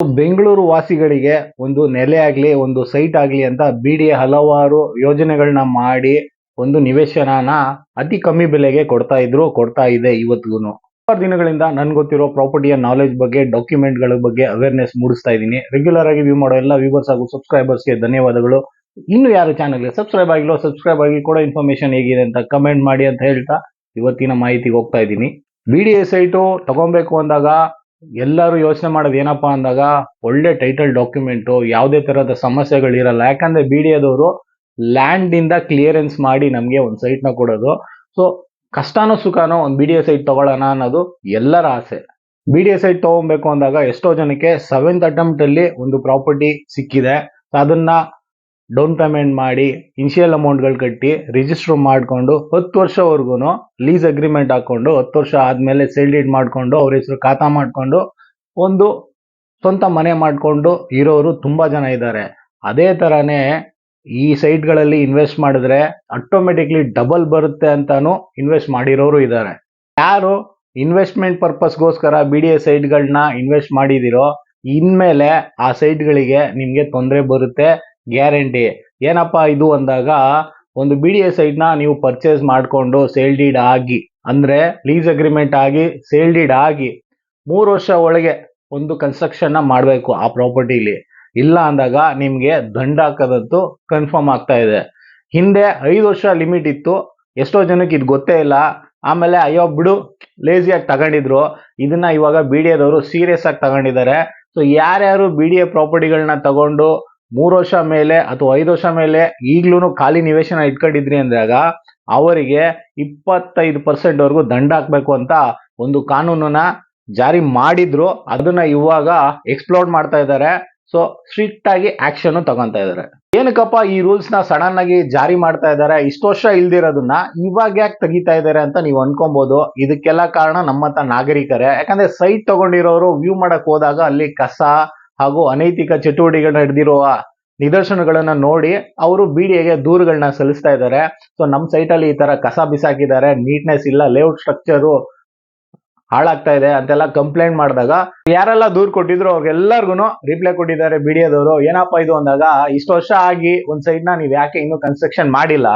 ಬೆಂಗಳೂರು ವಾಸಿಗಳಿಗೆ ಒಂದು ನೆಲೆ ಆಗ್ಲಿ, ಒಂದು ಸೈಟ್ ಆಗ್ಲಿ ಅಂತ ಬಿ ಡಿ ಹಲವಾರು ಯೋಜನೆಗಳನ್ನ ಮಾಡಿ ಒಂದು ನಿವೇಶನನ ಅತಿ ಕಮ್ಮಿ ಬೆಲೆಗೆ ಕೊಡ್ತಾ ಇದ್ರು, ಕೊಡ್ತಾ ಇದೆ ಇವತ್ತಿಗೂ ಹಲವಾರು ದಿನಗಳಿಂದ ನನ್ಗೆ ಗೊತ್ತಿರೋ ಪ್ರಾಪರ್ಟಿಯ ನಾಲೆಜ್ ಬಗ್ಗೆ ಡಾಕ್ಯುಮೆಂಟ್ಗಳ ಬಗ್ಗೆ ಅವೇರ್ನೆಸ್ ಮೂಡಿಸ್ತಾ ಇದ್ದೀನಿ. ರೆಗ್ಯುಲರ್ ಆಗಿ ವ್ಯೂ ಮಾಡೋ ಎಲ್ಲ ವ್ಯೂವರ್ಸ್ ಹಾಗೂ ಸಬ್ಸ್ಕ್ರೈಬರ್ಸ್ಗೆ ಧನ್ಯವಾದಗಳು. ಇನ್ನು ಯಾರು ಚಾನಲ್ಗೆ ಸಬ್ಸ್ಕ್ರೈಬ್ ಆಗಿಲ್ಲ ಸಬ್ಸ್ಕ್ರೈಬ್ ಆಗಿ ಕೂಡ ಇನ್ಫಾರ್ಮೇಶನ್ ಹೇಗಿದೆ ಅಂತ ಕಮೆಂಟ್ ಮಾಡಿ ಅಂತ ಹೇಳ್ತಾ ಇವತ್ತಿನ ಮಾಹಿತಿಗೆ ಹೋಗ್ತಾ ಇದ್ದೀನಿ. ಬಿ ಡಿ ಎ ಸೈಟು ತಗೊಬೇಕು ಅಂದಾಗ ಎಲ್ಲರೂ ಯೋಚನೆ ಮಾಡೋದು ಏನಪ್ಪಾ ಅಂದಾಗ ಒಳ್ಳೆ ಟೈಟಲ್ ಡಾಕ್ಯುಮೆಂಟು ಯಾವುದೇ ಥರದ ಸಮಸ್ಯೆಗಳಿರಲ್ಲ ಯಾಕಂದ್ರೆ ಬಿ ಡಿ ಎದವರು ಲ್ಯಾಂಡ್ ಇಂದ ಕ್ಲಿಯರೆನ್ಸ್ ಮಾಡಿ ನಮಗೆ ಒಂದು ಸೈಟ್ನ ಕೊಡೋದು. ಸೊ ಕಷ್ಟನೋ ಸುಖನೋ ಒಂದು ಬಿ ಡಿ ಎ ಸೈಟ್ ತಗೊಳ್ಳೋಣ ಅನ್ನೋದು ಎಲ್ಲರ ಆಸೆ. ಬಿ ಡಿ ಎ ಸೈಟ್ ತಗೊಬೇಕು ಅಂದಾಗ ಎಷ್ಟೋ ಜನಕ್ಕೆ ಸೆವೆಂತ್ ಅಟೆಂಪ್ಟಲ್ಲಿ ಒಂದು ಪ್ರಾಪರ್ಟಿ ಸಿಕ್ಕಿದೆ. ಅದನ್ನ ಡೌನ್ ಪೇಮೆಂಟ್ ಮಾಡಿ ಇನಿಷಿಯಲ್ ಅಮೌಂಟ್ಗಳು ಕಟ್ಟಿ ರಿಜಿಸ್ಟರ್ ಮಾಡಿಕೊಂಡು ಹತ್ತು ವರ್ಷವರೆಗೂ ಲೀಸ್ ಅಗ್ರಿಮೆಂಟ್ ಹಾಕೊಂಡು ಹತ್ತು ವರ್ಷ ಆದ್ಮೇಲೆ ಸೇಲ್ ಡೀಡ್ ಮಾಡಿಕೊಂಡು ಅವ್ರ ಹೆಸರು ಖಾತಾ ಮಾಡಿಕೊಂಡು ಒಂದು ಸ್ವಂತ ಮನೆ ಮಾಡಿಕೊಂಡು ಇರೋರು ತುಂಬಾ ಜನ ಇದ್ದಾರೆ ಅದೇ ಥರನೇ ಈ ಸೈಟ್ಗಳಲ್ಲಿ ಇನ್ವೆಸ್ಟ್ ಮಾಡಿದ್ರೆ ಆಟೋಮೆಟಿಕ್ಲಿ ಡಬಲ್ ಬರುತ್ತೆ ಅಂತಾನು ಇನ್ವೆಸ್ಟ್ ಮಾಡಿರೋರು ಇದ್ದಾರೆ ಯಾರು ಇನ್ವೆಸ್ಟ್ಮೆಂಟ್ ಪರ್ಪಸ್ಗೋಸ್ಕರ ಬಿ ಡಿ ಎ ಸೈಟ್ಗಳನ್ನ ಇನ್ವೆಸ್ಟ್ ಮಾಡಿದಿರೋ, ಇನ್ಮೇಲೆ ಆ ಸೈಟ್ಗಳಿಗೆ ನಿಮಗೆ ತೊಂದರೆ ಬರುತ್ತೆ. ಗ್ಯಾರಂಟಿ. ಏನಪ್ಪ ಇದು ಅಂದಾಗ ಒಂದು ಬಿ ಡಿ ಎ ಸೈಟ್ನ ನೀವು ಪರ್ಚೇಸ್ ಮಾಡಿಕೊಂಡು ಸೇಲ್ ಡೀಡ್ ಆಗಿ, ಅಂದ್ರೆ ಲೀಸ್ ಅಗ್ರಿಮೆಂಟ್ ಆಗಿ ಸೇಲ್ ಡೀಡ್ ಆಗಿ ಮೂರು ವರ್ಷ ಒಳಗೆ ಒಂದು ಕನ್ಸ್ಟ್ರಕ್ಷನ್ನ ಮಾಡಬೇಕು ಆ ಪ್ರಾಪರ್ಟಿಲಿ ಇಲ್ಲ ಅಂದಾಗ ನಿಮಗೆ ದಂಡ ಹಾಕೋದಂತೂ ಕನ್ಫರ್ಮ್ ಆಗ್ತಾ ಇದೆ. ಹಿಂದೆ ಐದು ವರ್ಷ ಲಿಮಿಟ್ ಇತ್ತು, ಎಷ್ಟೋ ಜನಕ್ಕೆ ಇದು ಗೊತ್ತೇ ಇಲ್ಲ. ಆಮೇಲೆ ಅಯ್ಯೋ ಬಿಡು ಲೇಸಿಯಾಗಿ ತಗೊಂಡಿದ್ರು. ಇದನ್ನ ಇವಾಗ ಬಿ ಡಿ ಎದವರು ಸೀರಿಯಸ್ ಆಗಿ ತಗೊಂಡಿದ್ದಾರೆ. ಸೊ ಯಾರ್ಯಾರು ಬಿ ಡಿ ಎ ಪ್ರಾಪರ್ಟಿಗಳನ್ನ ತಗೊಂಡು ಮೂರು ವರ್ಷ ಮೇಲೆ ಅಥವಾ ಐದು ವರ್ಷ ಮೇಲೆ ಈಗ್ಲೂ ಖಾಲಿ ನಿವೇಶನ ಇಟ್ಕೊಂಡಿದ್ರಿ ಅಂದಾಗ ಅವರಿಗೆ ಇಪ್ಪತ್ತೈದು ಪರ್ಸೆಂಟ್ ವರೆಗೂ ದಂಡ ಹಾಕ್ಬೇಕು ಅಂತ ಒಂದು ಕಾನೂನನ್ನ ಜಾರಿ ಮಾಡಿದ್ರು. ಅದನ್ನ ಇವಾಗ ಎಕ್ಸ್ಪ್ಲೋರ್ ಮಾಡ್ತಾ ಇದ್ದಾರೆ. ಸೊ ಸ್ಟ್ರಿಕ್ಟ್ ಆಗಿ ಆಕ್ಷನ್ ತಗೊಂತ ಇದ್ದಾರೆ. ಏನಕ್ಕಪ್ಪ ಈ ರೂಲ್ಸ್ನ ಸಡನ್ ಆಗಿ ಜಾರಿ ಮಾಡ್ತಾ ಇದ್ದಾರೆ? ಇಷ್ಟು ವರ್ಷ ಇಲ್ದಿರೋದನ್ನ ಇವಾಗ ಯಾಕೆ ತೆಗಿತಾ ಇದ್ದಾರೆ ಅಂತ ನೀವು ಅನ್ಕೊಬಹುದು ಇದಕ್ಕೆಲ್ಲ ಕಾರಣ ನಮ್ಮಂತ ನಾಗರಿಕರೇ. ಯಾಕಂದ್ರೆ ಸೈಟ್ ತಗೊಂಡಿರೋರು ವ್ಯೂ ಮಾಡಕ್ ಹೋದಾಗ ಅಲ್ಲಿ ಕಸ ಹಾಗೂ ಅನೈತಿಕ ಚಟುವಟಿಕೆಗಳು ನಡೆದಿರುವ ನಿದರ್ಶನಗಳನ್ನ ನೋಡಿ ಅವರು ಬಿಡಿಎಗೆ ದೂರುಗಳನ್ನ ಸಲ್ಲಿಸ್ತಾ ಇದ್ದಾರೆ. ಸೊ ನಮ್ಮ ಸೈಟ್ ಅಲ್ಲಿ ಈ ತರ ಕಸ ಬಿಸಾಕಿದ್ದಾರೆ ನೀಟ್ನೆಸ್ ಇಲ್ಲ ಲೇಔಟ್ ಸ್ಟ್ರಕ್ಚರು ಹಾಳಾಗ್ತಾ ಇದೆ ಅಂತೆಲ್ಲ ಕಂಪ್ಲೇಂಟ್ ಮಾಡಿದಾಗ ಯಾರೆಲ್ಲ ದೂರ್ ಕೊಟ್ಟಿದ್ರು ಅವ್ರಿಗೆಲ್ಲರಿಗೂ ರಿಪ್ಲೈ ಕೊಟ್ಟಿದ್ದಾರೆ ಬಿಡಿಯೋದವರು ಏನಪ್ಪ ಇದು ಅಂದಾಗ, ಇಷ್ಟು ವರ್ಷ ಆಗಿ ಒಂದ್ ಸೈಡ್ನ ನೀವ್ ಯಾಕೆ ಇನ್ನೂ ಕನ್ಸ್ಟ್ರಕ್ಷನ್ ಮಾಡಿಲ್ಲ?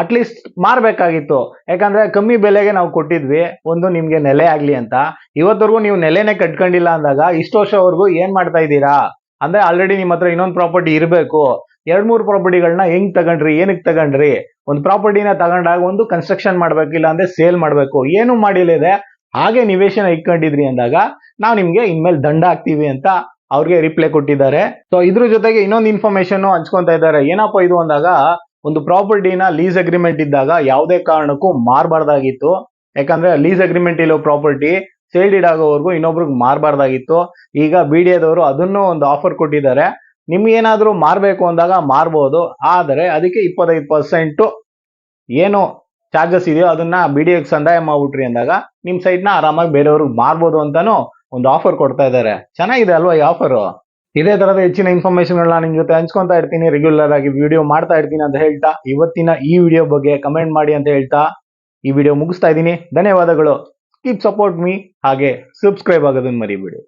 ಅಟ್ಲೀಸ್ಟ್ ಮಾರ್ಬೇಕಾಗಿತ್ತು. ಯಾಕಂದ್ರೆ ಕಮ್ಮಿ ಬೆಲೆಗೆ ನಾವು ಕೊಟ್ಟಿದ್ವಿ. ಒಂದು ನಿಮ್ಗೆ ನೆಲೆ ಆಗ್ಲಿ ಅಂತ. ಇವತ್ತವರೆಗೂ ನೀವು ನೆಲೆನೆ ಕಟ್ಕೊಂಡಿಲ್ಲ ಅಂದಾಗ ಇಷ್ಟು ವರ್ಷವರೆಗೂ ಏನ್ ಮಾಡ್ತಾ ಇದ್ದೀರಾ? ಅಂದ್ರೆ ಆಲ್ರೆಡಿ ನಿಮ್ಮ ಹತ್ರ ಇನ್ನೊಂದು ಪ್ರಾಪರ್ಟಿ ಇರಬೇಕು. ಎರಡ್ ಮೂರು ಪ್ರಾಪರ್ಟಿಗಳನ್ನ ಹೆಂಗ್ ತಗೊಂಡ್ರಿ? ಏನಕ್ಕೆ ತಗೊಂಡ್ರಿ? ಒಂದು ಪ್ರಾಪರ್ಟಿನ ತಗೊಂಡಾಗ ಒಂದು ಕನ್ಸ್ಟ್ರಕ್ಷನ್ ಮಾಡ್ಬೇಕಿಲ್ಲ ಅಂದ್ರೆ ಸೇಲ್ ಮಾಡ್ಬೇಕು. ಏನು ಮಾಡಿಲ್ಲದೆ ಹಾಗೆ ನಿವೇಶನ ಇಟ್ಕೊಂಡಿದ್ರಿ ಅಂದಾಗ ನಾವು ನಿಮ್ಗೆ ಇನ್ಮೇಲೆ ದಂಡ ಹಾಕ್ತೀವಿ ಅಂತ ಅವ್ರಿಗೆ ರಿಪ್ಲೈ ಕೊಟ್ಟಿದ್ದಾರೆ. ಸೊ ಇದ್ರ ಜೊತೆಗೆ ಇನ್ನೊಂದು ಇನ್ಫಾರ್ಮೇಶನ್ ಹಂಚ್ಕೊಂತ ಇದ್ದಾರೆ. ಏನಪ್ಪ ಇದು ಅಂದಾಗ ಒಂದು ಪ್ರಾಪರ್ಟಿನ ಲೀಸ್ ಅಗ್ರಿಮೆಂಟ್ ಇದ್ದಾಗ ಯಾವುದೇ ಕಾರಣಕ್ಕೂ ಮಾರಬಾರ್ದಾಗಿತ್ತು. ಯಾಕಂದ್ರೆ ಲೀಸ್ ಅಗ್ರಿಮೆಂಟ್ ಇಲ್ಲೋ ಪ್ರಾಪರ್ಟಿ ಸೇಲ್ ಡೀಡ್ ಆಗೋವರೆಗೂ ಇನ್ನೊಬ್ರಿಗೆ ಮಾರಬಾರ್ದಾಗಿತ್ತು. ಈಗ ಬಿ ಡಿ ಎದವರು ಅದನ್ನು ಒಂದು ಆಫರ್ ಕೊಟ್ಟಿದ್ದಾರೆ. ನಿಮ್ಗೇನಾದರೂ ಮಾರಬೇಕು ಅಂದಾಗ ಮಾರ್ಬೋದು. ಆದರೆ ಅದಕ್ಕೆ ಇಪ್ಪತ್ತೈದು ಪರ್ಸೆಂಟು ಏನು ಚಾರ್ಜಸ್ ಇದೆಯೋ ಅದನ್ನ ಬಿ ಡಿ ಎಗ್ ಸಂದಾಯ ಮಾಡ್ಬಿಟ್ರಿ ಅಂದಾಗ ನಿಮ್ಮ ಸೈಟ್ನ ಆರಾಮಾಗಿ ಬೇರೆಯವ್ರಿಗೆ ಮಾರ್ಬೋದು ಅಂತಾನು ಒಂದು ಆಫರ್ ಕೊಡ್ತಾ ಇದ್ದಾರೆ. ಚೆನ್ನಾಗಿದೆ ಅಲ್ವಾ ಈ ಆಫರ್? ಇದೇ ತರದ ಹೆಚ್ಚಿನ ಇನ್ಫಾರ್ಮೇಶನ್ಗಳನ್ನ ನಿಮ್ ಜೊತೆ ಹಂಚ್ಕೊತಾ ಇರ್ತೀನಿ. ರೆಗ್ಯುಲರ್ ಆಗಿ ವಿಡಿಯೋ ಮಾಡ್ತಾ ಇರ್ತೀನಿ ಅಂತ ಹೇಳ್ತಾ, ಇವತ್ತಿನ ಈ ವಿಡಿಯೋ ಬಗ್ಗೆ ಕಮೆಂಟ್ ಮಾಡಿ ಅಂತ ಹೇಳ್ತಾ, ಈ ವಿಡಿಯೋ ಮುಗಿಸ್ತಾ ಇದ್ದೀನಿ. ಧನ್ಯವಾದಗಳು. ಕೀಪ್ ಸಪೋರ್ಟ್ ಮೀ ಹಾಗೆ ಸಬ್ಸ್ಕ್ರೈಬ್ ಆಗೋದನ್ನ ಮರಿಬೇಡಿ.